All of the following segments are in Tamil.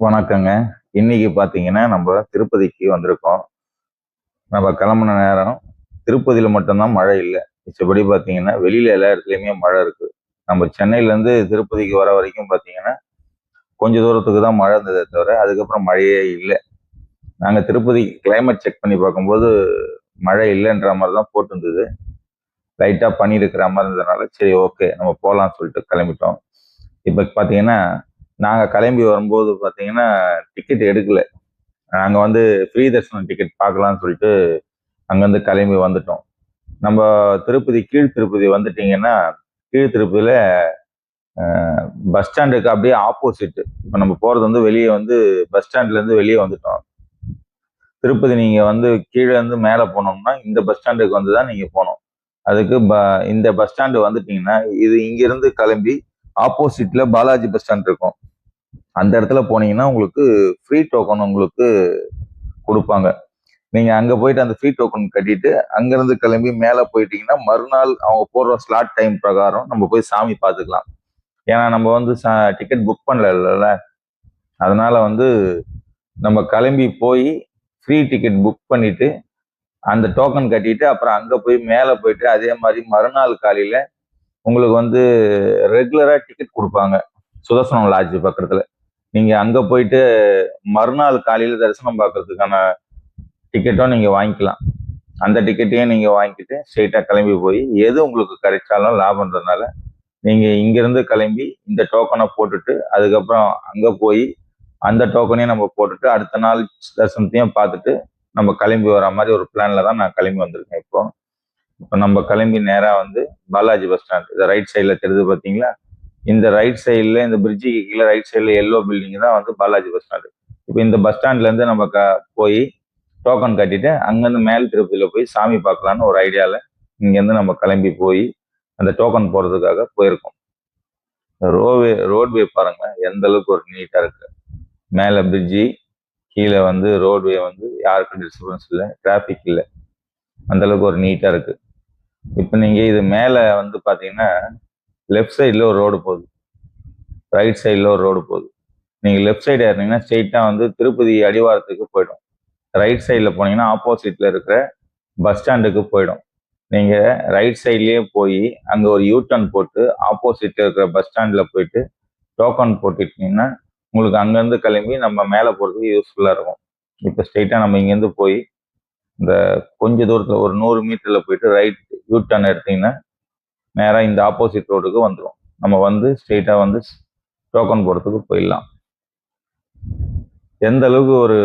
வணக்கங்க. இன்னைக்கு பார்த்தீங்கன்னா நம்ம திருப்பதிக்கு வந்திருக்கோம். நம்ம கிளம்புன நேரம் திருப்பதியில் மட்டும்தான் மழை இல்லை. மிச்சபடி பார்த்தீங்கன்னா வெளியில் எல்லா இடத்துலையுமே மழை இருக்கு. நம்ம சென்னையிலேருந்து திருப்பதிக்கு வர வரைக்கும் பார்த்தீங்கன்னா கொஞ்சம் தூரத்துக்கு தான் மழை இருந்ததே தவிர அதுக்கப்புறம் மழையே இல்லை. நாங்கள் திருப்பதி கிளைமேட் செக் பண்ணி பார்க்கும்போது மழை இல்லைன்ற மாதிரி தான் போட்டிருந்தது லைட்டாக பனி இருக்கிற மாதிரி இருந்ததுனால சரி ஓகே நம்ம போகலாம்னு சொல்லிட்டு கிளம்பிட்டோம். இப்போ பார்த்தீங்கன்னா நாங்கள் கிளம்பி வரும்போது பார்த்தீங்கன்னா டிக்கெட் எடுக்கல. நாங்கள் வந்து ஃப்ரீ தர்ஷனம் டிக்கெட் பார்க்கலாம்னு சொல்லிட்டு அங்கேருந்து கிளம்பி வந்துட்டோம். நம்ம திருப்பதி கீழ் திருப்பதி வந்துட்டீங்கன்னா கீழ் திருப்பதியில் பஸ் ஸ்டாண்டுக்கு அப்படியே ஆப்போசிட் இப்போ நம்ம போகிறது வந்து வெளியே வந்து பஸ் ஸ்டாண்ட்லேருந்து வெளியே வந்துட்டோம். திருப்பதி நீங்கள் வந்து கீழே இருந்து மேலே போனோம்னா இந்த பஸ் ஸ்டாண்டுக்கு வந்து தான் நீங்கள் போகணும். அதுக்கு ப இந்த பஸ் ஸ்டாண்டு வந்துட்டீங்கன்னா இது இங்கேருந்து கிளம்பி ஆப்போசிட்ல பாலாஜி பஸ் ஸ்டாண்ட் இருக்கும். அந்த இடத்துல போனீங்கன்னா உங்களுக்கு ஃப்ரீ டோக்கன் உங்களுக்கு கொடுப்பாங்க. நீங்க அங்க போயிட்டு அந்த ஃப்ரீ டோக்கன் கட்டிட்டு அங்கிருந்து கிளம்பி மேல போயிட்டீங்கன்னா மறுநாள் அவங்க போடுற ஸ்லாட் டைம் பிரகாரம் நம்ம போய் சாமி பார்த்துக்கலாம். ஏன்னா நம்ம வந்து டிக்கெட் புக் பண்ணல அதனால வந்து நம்ம கிளம்பி போய் ஃப்ரீ டிக்கெட் புக் பண்ணிட்டு அந்த டோக்கன் கட்டிட்டு அப்புறம் அங்க போய் மேலே போயிட்டு அதே மாதிரி மறுநாள் காலையில உங்களுக்கு வந்து ரெகுலராக டிக்கெட் கொடுப்பாங்க. சுதர்சனம் லாட்ஜ் பக்கத்தில். நீங்கள் அங்கே போயிட்டு மறுநாள் காலையில் தரிசனம் பார்க்கறதுக்கான டிக்கெட்டும் நீங்கள் வாங்கிக்கலாம். அந்த டிக்கெட்டையும் நீங்கள் வாங்கிக்கிட்டு ஸ்ட்ரெயிட்டாக கிளம்பி போய் எது உங்களுக்கு கிடைச்சாலும் லாபம்ன்றதுனால நீங்கள் இங்கேருந்து கிளம்பி இந்த டோக்கனை போட்டுட்டு அதுக்கப்புறம் அங்கே போய் அந்த டோக்கனையும் நம்ம போட்டுட்டு அடுத்த நாள் தரிசனத்தையும் பார்த்துட்டு நம்ம கிளம்பி வர மாதிரி ஒரு பிளானில் தான் நான் கிளம்பி வந்திருக்கேன் இப்போ. இப்போ நம்ம கிளம்பி நேராக வந்து பாலாஜி பஸ் ஸ்டாண்ட் இதை ரைட் சைடில் தெரியுது பார்த்தீங்களா இந்த ரைட் சைடில் இந்த பிரிட்ஜுக்கு கீழே ரைட் சைடில் எல்லோ பில்டிங் தான் வந்து பாலாஜி பஸ் ஸ்டாண்டு. இப்போ இந்த பஸ் ஸ்டாண்ட்லேருந்து நம்ம க போய் டோக்கன் கட்டிட்டு அங்கேருந்து மேல் திருப்பதியில் போய் சாமி பார்க்கலான்னு ஒரு ஐடியாவில் இங்கேருந்து நம்ம கிளம்பி போய் அந்த டோக்கன் போகிறதுக்காக போயிருக்கோம். ரோவே ரோட்வே பாருங்களேன் எந்த அளவுக்கு ஒரு நீட்டாக இருக்கு. மேலே பிரிட்ஜி கீழே வந்து ரோட்வே வந்து யாருக்கும் டிஸ்டர்பன்ஸ் இல்லை டிராஃபிக் இல்லை. அந்தளவுக்கு ஒரு நீட்டாக இருக்கு. இப்போ நீங்கள் இது மேலே வந்து பார்த்தீங்கன்னா லெஃப்ட் சைடில் ஒரு ரோடு போகுது. ரைட் சைடில் ஒரு ரோடு போகுது. நீங்கள் லெஃப்ட் சைடு ஏறினீங்கன்னா ஸ்ட்ரெயிட்டாக வந்து திருப்பதி அடிவாரத்துக்கு போயிடும். ரைட் சைடில் போனீங்கன்னா ஆப்போசிட்டில் இருக்கிற பஸ் ஸ்டாண்டுக்கு போயிடும். நீங்கள் ரைட் சைட்லேயே போய் அங்கே ஒரு யூ டர்ன் போட்டு ஆப்போசிட்டில் இருக்கிற பஸ் ஸ்டாண்டில் போயிட்டு டோக்கன் போட்டுட்டீங்கன்னா உங்களுக்கு அங்கேருந்து கிளம்பி நம்ம மேலே போகிறதுக்கு யூஸ்ஃபுல்லாக இருக்கும். இப்போ ஸ்ட்ரெயிட்டாக நம்ம இங்கேருந்து போய் இந்த கொஞ்ச தூரத்தில் ஒரு நூறு மீட்டரில் போயிட்டு ரைட் யூ டர்ன் எடுத்தீங்கன்னா நேராக இந்த ஆப்போசிட் ரோடுக்கு வந்துடும் நம்ம வந்து ஸ்ட்ரெயிட்டாக வந்து டோக்கன் போகிறதுக்கு போயிடலாம். எந்த அளவுக்கு ஒரு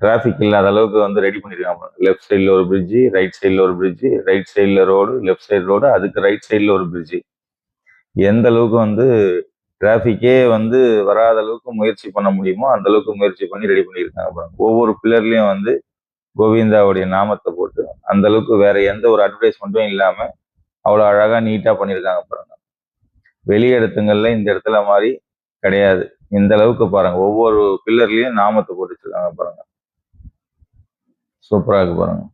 டிராஃபிக் இல்லாத அளவுக்கு வந்து ரெடி பண்ணியிருக்காங்க லெஃப்ட் சைடில் ஒரு பிரிட்ஜு ரைட் சைடில் ஒரு பிரிட்ஜு ரைட் சைடில் ரோடு லெஃப்ட் சைடு ரோடு அதுக்கு ரைட் சைடில் ஒரு பிரிட்ஜு எந்த அளவுக்கு வந்து டிராஃபிக்கே வந்து வராத அளவுக்கு முயற்சி பண்ண முடியுமோ அந்த அளவுக்கு முயற்சி பண்ணி ரெடி பண்ணியிருக்காங்க அப்புறம் ஒவ்வொரு பில்லர்லையும் வந்து கோவிந்தாவுடைய நாமத்தை போட்டு அந்த அளவுக்கு வேற எந்த ஒரு அட்வர்டைஸ்மெண்ட்டும் இல்லாமல் அவ்வளோ அழகா நீட்டாக பண்ணியிருக்காங்க பாருங்க. வெளி இடத்துங்கள்ல இந்த இடத்துல மாதிரி கிடையாது. இந்த அளவுக்கு பாருங்க. ஒவ்வொரு பில்லர்லயும் நாமத்தை போட்டு வச்சிருக்காங்க பாருங்க. சூப்பரா இருக்கு பாருங்க.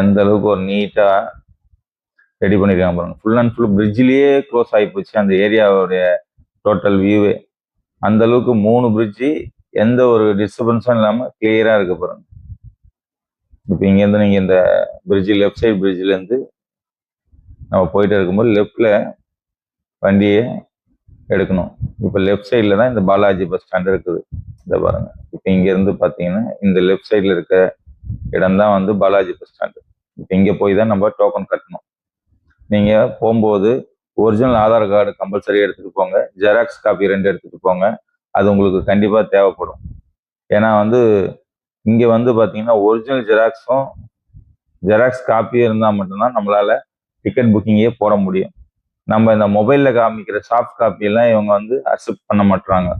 எந்த அளவுக்கு ஒரு நீட்டா ரெடி பண்ணிருக்காங்க பாருங்க. ஃபுல் அண்ட் ஃபுல் பிரிட்ஜ்லயே க்ளோஸ் ஆகி போச்சு. அந்த ஏரியாவுடைய டோட்டல் வியூவே அந்த அளவுக்கு மூணு பிரிட்ஜு எந்த ஒரு டிஸ்டர்பன்ஸும் இல்லாம கிளியரா இருக்க பாருங்க இப்போ இங்கேருந்து நீங்கள் இந்த பிரிட்ஜு லெஃப்ட் சைடு பிரிட்ஜிலேருந்து நம்ம போயிட்டு இருக்கும்போது லெஃப்டில் வண்டியை எடுக்கணும். இப்போ லெஃப்ட் சைடில் தான் இந்த பாலாஜி பஸ் ஸ்டாண்ட் இருக்குது. இதை பாருங்க. இப்போ இங்கேருந்து பார்த்தீங்கன்னா இந்த லெஃப்ட் சைடில் இருக்க இடம் தான் வந்து பாலாஜி பஸ் ஸ்டாண்டு இப்போ இங்கே போய் தான் நம்ம டோக்கன் கட்டணும். நீங்கள் போகும்போது ஒரிஜினல் ஆதார் கார்டு கம்பல்சரி எடுத்துகிட்டு போங்க. ஜெராக்ஸ் காப்பி ரெண்டு எடுத்துகிட்டு போங்க. அது உங்களுக்கு கண்டிப்பாக தேவைப்படும். ஏன்னா வந்து இங்கே வந்து பார்த்தீங்கன்னா ஒரிஜினல் ஜெராக்ஸும் ஜெராக்ஸ் காப்பியும் இருந்தால் மட்டும்தான் நம்மளால டிக்கெட் புக்கிங்கே போட முடியும். நம்ம இந்த மொபைலில் காமிக்கிற சாஃப்ட் காப்பியெல்லாம் இவங்க வந்து அக்செப்ட் பண்ண மாட்டுறாங்க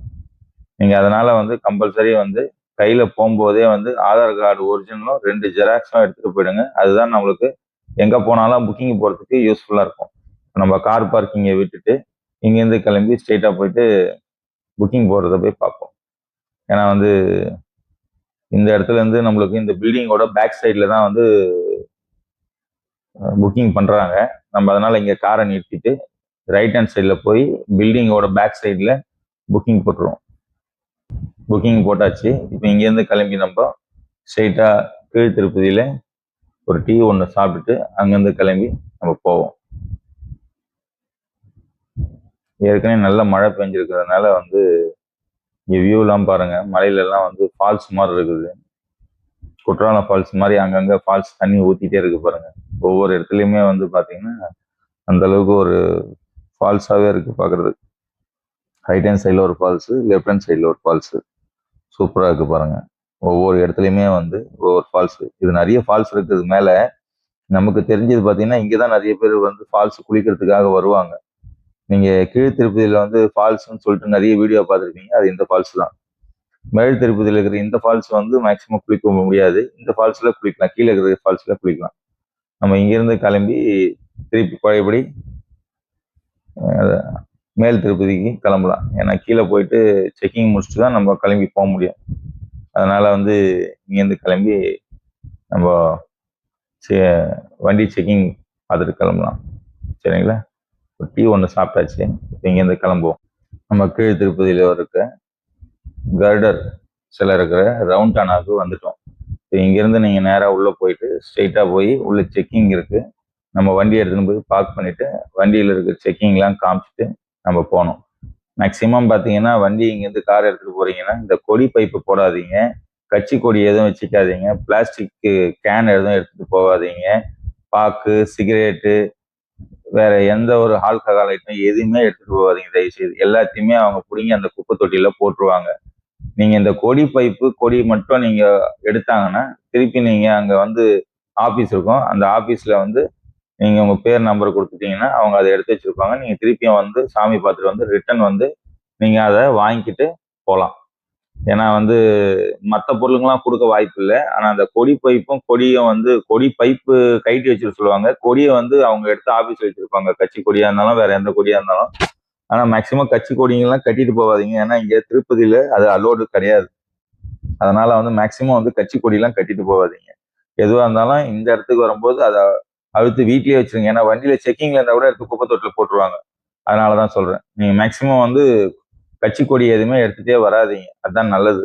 நீங்கள் அதனால் வந்து கம்பல்சரி வந்து கையில் போகும்போதே வந்து ஆதார் கார்டு ஒரிஜினலும் ரெண்டு ஜெராக்ஸும் எடுத்துகிட்டு போயிடுங்க. அதுதான் நம்மளுக்கு எங்கே போனாலும் புக்கிங் போகிறதுக்கு யூஸ்ஃபுல்லாக இருக்கும். நம்ம கார் பார்க்கிங்கை விட்டுட்டு இங்கேருந்து கிளம்பி ஸ்ட்ரெயிட்டாக போயிட்டு புக்கிங் போடுறத போய் பார்ப்போம். ஏன்னா வந்து இந்த இடத்துல இருந்து நம்மளுக்கு இந்த பில்டிங்கோட பேக் சைடில் தான் வந்து புக்கிங் பண்ணுறாங்க நம்ம அதனால் இங்கே காரை நிறுத்திட்டு ரைட் ஹேண்ட் சைடில் போய் பில்டிங்கோட பேக் சைடில் புக்கிங் போட்டுருவோம். புக்கிங் போட்டாச்சு. இப்போ இங்கேருந்து கிளம்பி நம்ம ஸ்ட்ரெயிட்டாக கீழ் திருப்பதியில் ஒரு டீ ஒன்று சாப்பிட்டுட்டு அங்கேருந்து கிளம்பி நம்ம போவோம். ஏற்கனவே நல்ல மழை பெஞ்சிருக்கிறதுனால வந்து இங்கே வியூலாம் பாருங்க. மலையிலலாம் எல்லாம் வந்து ஃபால்ஸ் மாதிரி இருக்குது. குற்றாலம் ஃபால்ஸ் மாதிரி அங்கங்கே ஃபால்ஸ் தண்ணி ஊற்றிட்டே இருக்கு பாருங்க. ஒவ்வொரு இடத்துலையுமே வந்து பார்த்தீங்கன்னா அந்த அளவுக்கு ஒரு ஃபால்ஸாகவே இருக்கு பார்க்குறதுக்கு ரைட் ஹேண்ட் சைடில் ஒரு ஃபால்ஸு லெஃப்ட் ஹேண்ட் சைடில் ஒரு ஃபால்ஸு சூப்பராக இருக்கு பாருங்க. ஒவ்வொரு இடத்துலையுமே வந்து ஒவ்வொரு ஃபால்ஸ் இது நிறைய ஃபால்ஸ் இருக்குது. மேலே நமக்கு தெரிஞ்சது பார்த்தீங்கன்னா இங்கே தான் நிறைய பேர் வந்து ஃபால்ஸ் குளிக்கிறதுக்காக வருவாங்க. நீங்கள் கீழ் திருப்பதியில் வந்து ஃபால்ஸ்ன்னு சொல்லிட்டு நிறைய வீடியோ பார்த்துருப்பீங்க. அது இந்த ஃபால்ஸ் தான். மேல் திருப்பதியில் இருக்கிற இந்த ஃபால்ஸ் வந்து மேக்ஸிமம் குளிக்க முடியாது. இந்த ஃபால்ஸில் குளிக்கலாம். கீழே இருக்கிற ஃபால்ஸில் குளிக்கலாம். நம்ம இங்கேருந்து கிளம்பி திருப்பி பழையபடி மேல் திருப்பதிக்கு கிளம்பலாம். ஏன்னா கீழே போயிட்டு செக்கிங் முடிச்சுட்டு தான் நம்ம கிளம்பி போக முடியும். அதனால வந்து இங்கேருந்து கிளம்பி நம்ம செ- வண்டி செக்கிங் பார்த்துட்டு கிளம்பலாம். சரிங்களா? ஒரு டீ ஒன்று சாப்பிட்டாச்சு. இப்போ இங்கேருந்து கிளம்புவோம். நம்ம கீழ் திருப்பதியில் இருக்க. கர்டர் சில இருக்கிற ரவுண்டானாவுக்கு வந்துட்டோம். இப்போ இங்கேருந்து நீங்கள் நேராக உள்ளே போயிட்டு ஸ்ட்ரெயிட்டாக போய் உள்ள செக்கிங் இருக்குது நம்ம வண்டி எடுத்துன்னு போய் பார்க் பண்ணிவிட்டு வண்டியில் இருக்க செக்கிங்லாம் காமிச்சிட்டு நம்ம போனோம். மேக்ஸிமம் பார்த்தீங்கன்னா வண்டி இங்கேருந்து கார் எடுத்துகிட்டு போகிறீங்கன்னா இந்த கொடி பைப்பு போடாதீங்க. கட்சி கொடி எதுவும் வச்சுக்காதீங்க. பிளாஸ்டிக்கு கேன் எதுவும் எடுத்துகிட்டு போகாதீங்க. பாக்கு சிகரெட்டு வேற எந்த ஒரு ஆல்கஹால் ஐட்டம் எதுவுமே எடுத்துட்டு போகாதீங்க. தயவு செய்து எல்லாத்தையுமே அவங்க பிடிங்கி அந்த குப்பை தொட்டியில போட்டுருவாங்க. நீங்க இந்த கொடி பைப்பு கொடி மட்டும் நீங்க எடுத்தாங்கன்னா திருப்பி நீங்க அங்க வந்து ஆபீஸ் இருக்கும். அந்த ஆபீஸ்ல வந்து நீங்க உங்க பேர் நம்பர் கொடுத்துட்டீங்கன்னா அவங்க அதை எடுத்து வச்சிருப்பாங்க. நீங்க திருப்பியும் வந்து சாமி பார்த்துட்டு வந்து ரிட்டர்ன் வந்து நீங்க அதை வாங்கிக்கிட்டு போகலாம் ஏன்னா வந்து மற்ற பொருளுங்கெல்லாம் கொடுக்க வாய்ப்பு இல்லை. ஆனா அந்த கொடி பைப்பும் கொடியும் வந்து கொடி பைப்பு கைட்டி வச்சுட்டு சொல்லுவாங்க. கொடியை வந்து அவங்க எடுத்து ஆஃபீஸ் வச்சுருப்பாங்க. கட்சி கொடியாக இருந்தாலும் வேற எந்த கொடியா இருந்தாலும். ஆனா மேக்சிமம் கட்சி கொடிங்கெல்லாம் கட்டிட்டு போகாதீங்க. ஏன்னா இங்கே திருப்பதியில அது அலோடு கிடையாது. அதனால வந்து மேக்சிமம் வந்து கட்சி கொடியெல்லாம் கட்டிட்டு போகாதீங்க. எதுவாக இருந்தாலும் இந்த இடத்துக்கு வரும்போது அதை அழுத்து வீட்லயே வச்சிருங்க. ஏன்னா வண்டியில செக்கிங்ல இருந்தா கூட எடுத்து குப்பை தொட்டில் போட்டுருவாங்க. அதனாலதான் சொல்றேன். நீங்க மேக்சிமம் வந்து கட்சி கொடி எதுவுமே எடுத்துட்டே வராதீங்க. அதுதான் நல்லது.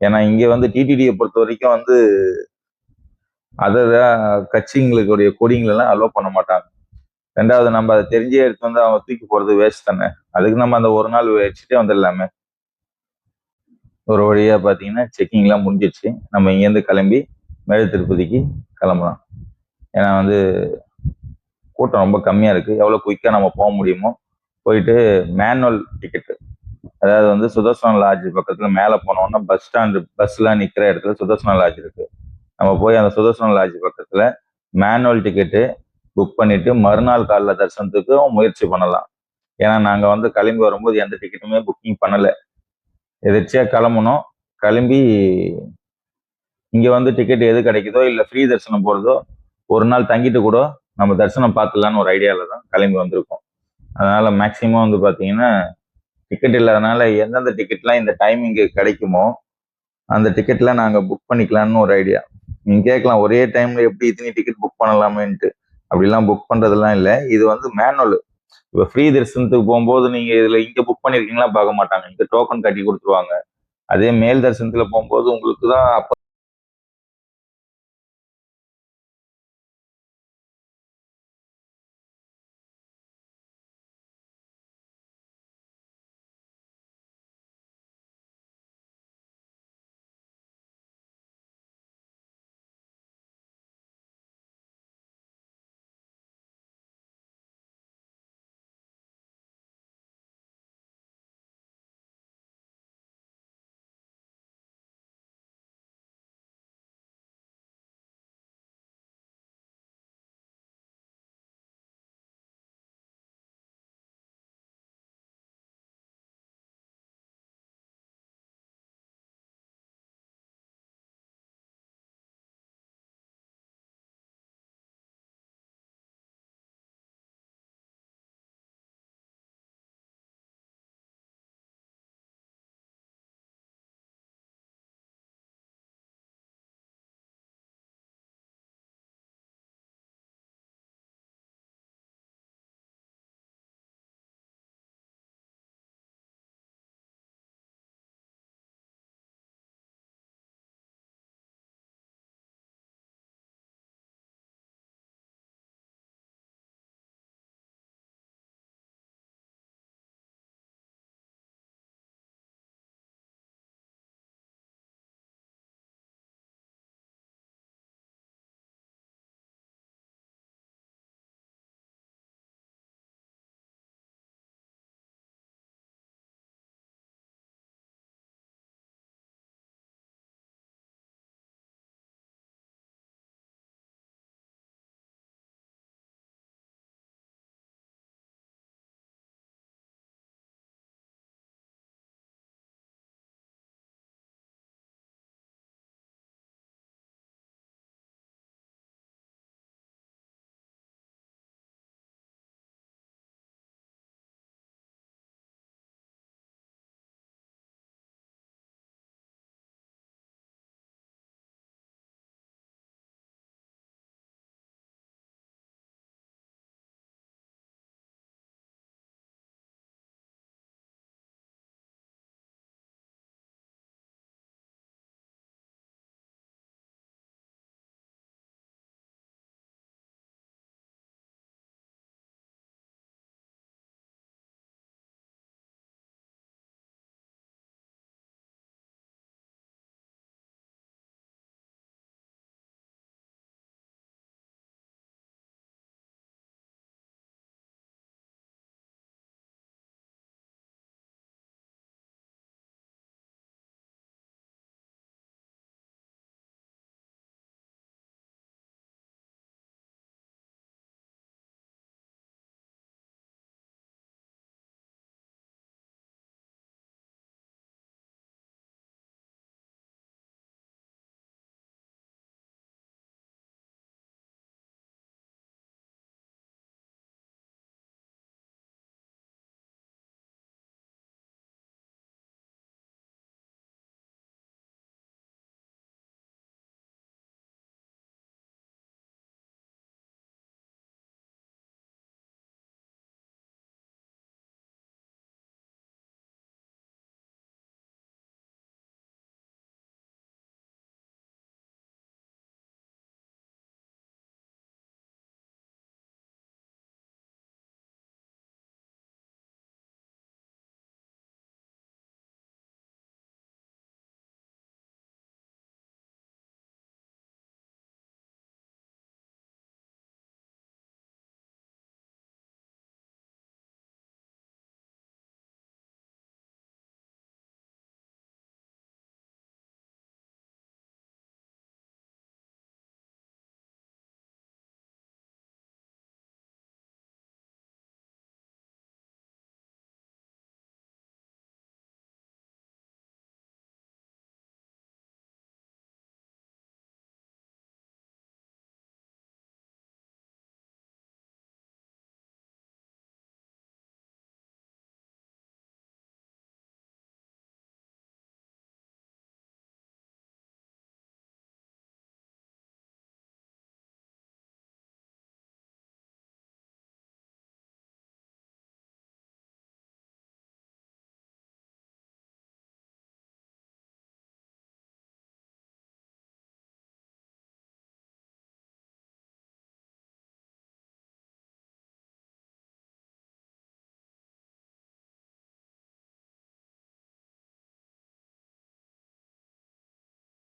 ஏன்னா இங்க வந்து டிடிடியை பொறுத்த வரைக்கும் வந்து அதை கட்சிங்களுடைய கொடிங்களெல்லாம் அலோவ் பண்ண மாட்டாங்க. ரெண்டாவது நம்ம அதை தெரிஞ்சே எடுத்து வந்து அவங்க தூக்கி போறது வேஸ்ட் தானே. அதுக்கு நம்ம அந்த ஒரு நாள் வச்சுட்டே வந்துடலாமே. ஒரு வழியா பாத்தீங்கன்னா செக்கிங்லாம் முடிஞ்சிருச்சு நம்ம இங்கேருந்து கிளம்பி மேல் திருப்பதிக்கு கிளம்பலாம். ஏன்னா வந்து கூட்டம் ரொம்ப கம்மியா இருக்கு. எவ்வளவு குயிக்கா நம்ம போக முடியுமோ? போயிட்டு மேனுவல் டிக்கெட்டு அதாவது வந்து சுதர்சன லாட்ஜ் பக்கத்துல மேலே போனோம்னா பஸ் ஸ்டாண்டு பஸ்லாம் நிற்கிற இடத்துல சுதர்சன லாட்ஜ் இருக்கு. நம்ம போய் அந்த சுதர்சன லாட்ஜ் பக்கத்துல மேனுவல் டிக்கெட்டு புக் பண்ணிட்டு மறுநாள் காலைல தரிசனத்துக்கு முயற்சி பண்ணலாம். ஏன்னா நாங்கள் வந்து கிளம்பி வரும்போது எந்த டிக்கெட்டுமே புக்கிங் பண்ணலை. எதிர்ச்சியாக கிளம்பணும் கிளம்பி இங்கே வந்து டிக்கெட் எது கிடைக்குதோ இல்லை ஃப்ரீ தரிசனம் போகிறதோ ஒரு நாள் தங்கிட்டு கூட நம்ம தரிசனம் பார்த்துலான்னு ஒரு ஐடியாவில் தான் கிளம்பி வந்திருக்கோம். அதனால் மேக்சிமம் வந்து பார்த்தீங்கன்னா டிக்கெட் இல்லாதனால எந்தெந்த டிக்கெட்லாம் இந்த டைமிங்கு கிடைக்குமோ அந்த டிக்கெட்லாம் நாங்க புக் பண்ணிக்கலாம்னு ஒரு ஐடியா நீங்க கேட்கலாம் ஒரே டைம்ல எப்படி இத்தனை டிக்கெட் புக் பண்ணலாமேன்ட்டு. அப்படிலாம் புக் பண்ணுறதுலாம் இல்லை. இது வந்து மேனுவல் இப்போ ஃப்ரீ தரிசனத்துக்கு போகும்போது நீங்க இதுல இங்க புக் பண்ணிருக்கீங்களா பார்க்க மாட்டாங்க. இங்கே டோக்கன் கட்டி கொடுத்துருவாங்க. அதே மேல் தரிசனத்துல போகும்போது உங்களுக்கு தான் அப்போ